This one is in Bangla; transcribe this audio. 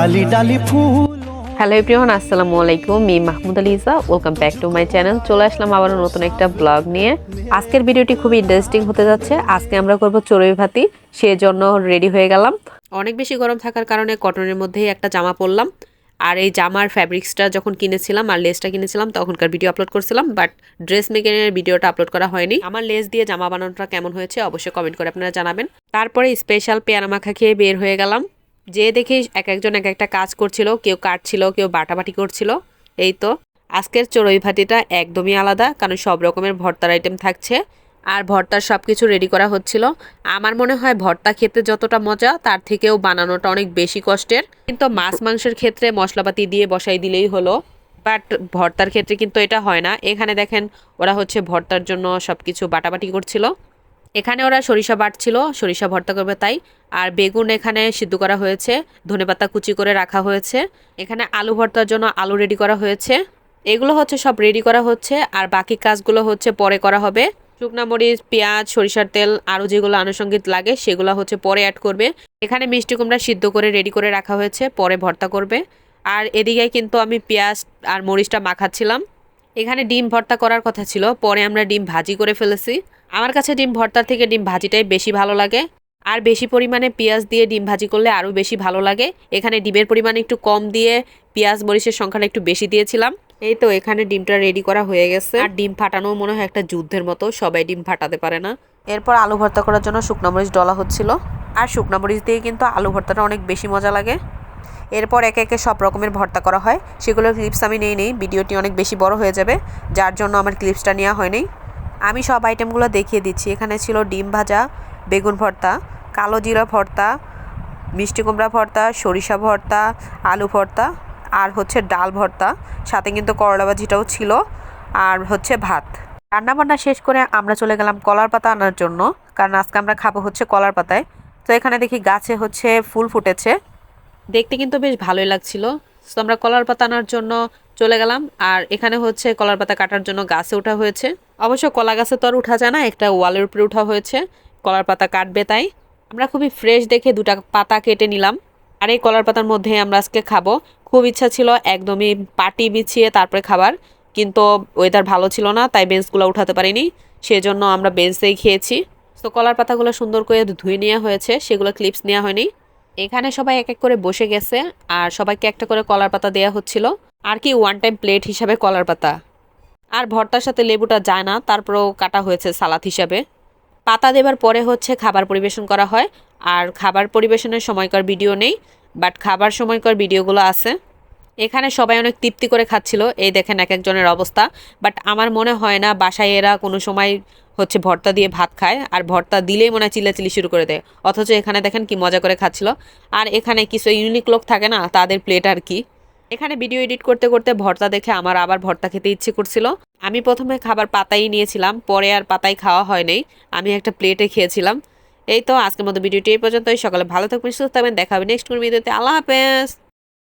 ডালি ডালি ফুল। হ্যালো এভরিওয়ান আসসালামু আলাইকুম। Me Mahmud Aliza. Welcome back to my channel চলে আসলাম আবারও নতুন একটা ব্লগ নিয়ে। আজকের ভিডিওটি খুবই ইন্টারেস্টিং হতে যাচ্ছে। আজকে আমরা করব চড়ুই ভাতি। সেজন্য রেডি হয়ে গেলাম। অনেক বেশি গরম থাকার কারণে কটনের মধ্যেই একটা জামা পরলাম। আর এই জামার ফ্যাব্রিক্সটা যখন কিনেছিলাম আর লেসটা কিনেছিলাম, তখনকার ভিডিও আপলোড করছিলাম। বাট ড্রেস মেকিংয়ের ভিডিওটা আপলোড করা হয়নি। আমার লেস দিয়ে জামা বানানোটা কেমন হয়েছে অবশ্যই কমেন্ট করে আপনারা জানাবেন। তারপরে স্পেশাল পেয়ারা মাখা খেয়ে বের হয়ে গেলাম। যে দেখে এক একজন এক একটা কাজ করছিল, কেউ কাটছিল, কেউ বাটাবাটি করছিল, এই তো। আজকের চড়ুই ভাতিটা একদমই আলাদা, কারণ সব রকমের ভর্তার আইটেম থাকছে। আর ভর্তার সব কিছু রেডি করা হচ্ছিল। আমার মনে হয় ভর্তা খেতে যতটা মজা, তার থেকেও বানানোটা অনেক বেশি কষ্টের। কিন্তু মাছ মাংসের ক্ষেত্রে মশলাপাতি দিয়ে বসাই দিলেই হলো। বাট ভর্তার ক্ষেত্রে কিন্তু এটা হয় না। এখানে দেখেন, ওরা হচ্ছে ভর্তার জন্য সব কিছু বাটাবাটি করছিল। এখানে ওরা সরিষা বাটছিল, সরিষা ভর্তা করবে তাই। আর বেগুন এখানে সিদ্ধ করা হয়েছে ধনেপাতা কুচি করে রাখা হয়েছে। এখানে আলু ভর্তার জন্য আলু রেডি করা হয়েছে। এগুলো হচ্ছে সব রেডি করা হচ্ছে, আর বাকি কাজগুলো হচ্ছে পরে করা হবে। শুকনা মরিচ, পেঁয়াজ, সরিষার তেল, আরও যেগুলো আনুষঙ্গিক লাগে, সেগুলো হচ্ছে পরে অ্যাড করবে। এখানে মিষ্টি কুমড়া সিদ্ধ করে রেডি করে রাখা হয়েছে, পরে ভর্তা করবে। আর এদিকে কিন্তু আমি পেঁয়াজ আর মরিচটা মাখাচ্ছিলাম। এখানে ডিম ভর্তা করার কথা ছিল, পরে আমরা ডিম ভাজি করে ফেলেছি। আমার কাছে ডিম ভর্তার থেকে ডিম ভাজিটাই বেশি ভালো লাগে। আর বেশি পরিমাণে পেঁয়াজ দিয়ে ডিম ভাজি করলে আরও বেশি ভালো লাগে। এখানে ডিমের পরিমাণ একটু কম দিয়ে পেঁয়াজ মরিচের সংখ্যাটা একটু বেশি দিয়েছিলাম। এই তো এখানে ডিমটা রেডি করা হয়ে গেছে। আর ডিম ফাটানো মনে হয় একটা যুদ্ধের মতো, সবাই ডিম ফাটাতে পারে না। এরপর আলু ভর্তা করার জন্য শুকনো মরিচ ডলা হচ্ছিল। আর শুকনো মরিচ দিয়ে কিন্তু আলু ভর্তাটা অনেক বেশি মজা লাগে। এরপর একে একে সব রকমের ভর্তা করা হয়। সেগুলোর ক্লিপস আমি নেই নেই, ভিডিওটি অনেক বেশি বড় হয়ে যাবে। যার জন্য আমার ক্লিপসটা নেওয়া হয়নি। আমি সব আইটেমগুলো দেখিয়ে দিচ্ছি। এখানে ছিল ডিম ভাজা, বেগুন ভর্তা, কালো জিরা ভর্তা, মিষ্টি কুমড়া ভর্তা, সরিষা ভর্তা, আলু ভর্তা, আর হচ্ছে ডাল ভর্তা। সাথে কিন্তু করলা ভাজিটাও ছিল, আর হচ্ছে ভাত। রান্নাবান্না শেষ করে আমরা চলে গেলাম কলার পাতা আনার জন্য, কারণ আজকে আমরা খাব হচ্ছে কলার পাতায়। তো এখানে দেখি গাছে হচ্ছে ফুল ফুটেছে। দেখতে কিন্তু বেশ ভালোই লাগছিল। তো আমরা কলার পাতা আনার জন্য চলে গেলাম, আর এখানে হচ্ছে কলার পাতা কাটার জন্য গাছে ওঠা হয়েছে। অবশ্য কলা গাছে তো আর উঠা যায় না, একটা ওয়ালের উপরে উঠা হয়েছে, কলার পাতা কাটবে তাই। আমরা খুবই ফ্রেশ দেখে দুটা পাতা কেটে নিলাম। আর এই কলার পাতার মধ্যে আমরা আজকে খাব। খুব ইচ্ছা ছিল একদমই পাটি বিছিয়ে তারপরে খাবার, কিন্তু ওয়েদার ভালো ছিল না, তাই বেঞ্চগুলো উঠাতে পারিনি। সেজন্য আমরা বেঞ্চেই খেয়েছি। তো কলার পাতাগুলো সুন্দর করে ধুয়ে নেওয়া হয়েছে, সেগুলো ক্লিপস নেওয়া হয়নি। এখানে সবাই এক এক করে বসে গেছে, আর সবাইকে একটা করে কলার পাতা দেওয়া হচ্ছিল। আর কি ওয়ান টাইম প্লেট হিসাবে কলার পাতা। আর ভর্তার সাথে লেবুটা যায় না, তারপরেও কাটা হয়েছে সালাদ হিসাবে। পাতা দেবার পরে হচ্ছে খাবার পরিবেশন করা হয়, আর খাবার পরিবেশনের সময়কার ভিডিও নেই, বাট খাবার সময়কার ভিডিওগুলো আছে। এখানে সবাই অনেক তৃপ্তি করে খাচ্ছিল, এই দেখেন এক একজনের অবস্থা, বাট আমার মনে হয় না বাসায় এরা কোনো সময় হচ্ছে ভর্তা দিয়ে ভাত খায়, আর ভর্তা দিলেই মনে হয় চিল্লাচিল্লি শুরু করে দেয়। অথচ এখানে দেখেন কি মজা করে খাচ্ছিল। আর এখানে কিছু ইউনিক লোক থাকে না, তাদের প্লেট আর কি। এখানে ভিডিও এডিট করতে করতে ভর্তা দেখে আমার আবার ভর্তা খেতে ইচ্ছে করছিল। আমি প্রথমে খাবার পাতাই নিয়েছিলাম, পরে আর পাতাই খাওয়া হয় নাই আমি একটা প্লেটে খেয়েছিলাম। এই তো আজকের মতো ভিডিওটি এই পর্যন্তই। সকালে ভালো থাকবেন, সুস্থ থাকবেন। দেখা হবে নেক্সট কোনো ভিডিওতে আল্লাহ হাফেজ।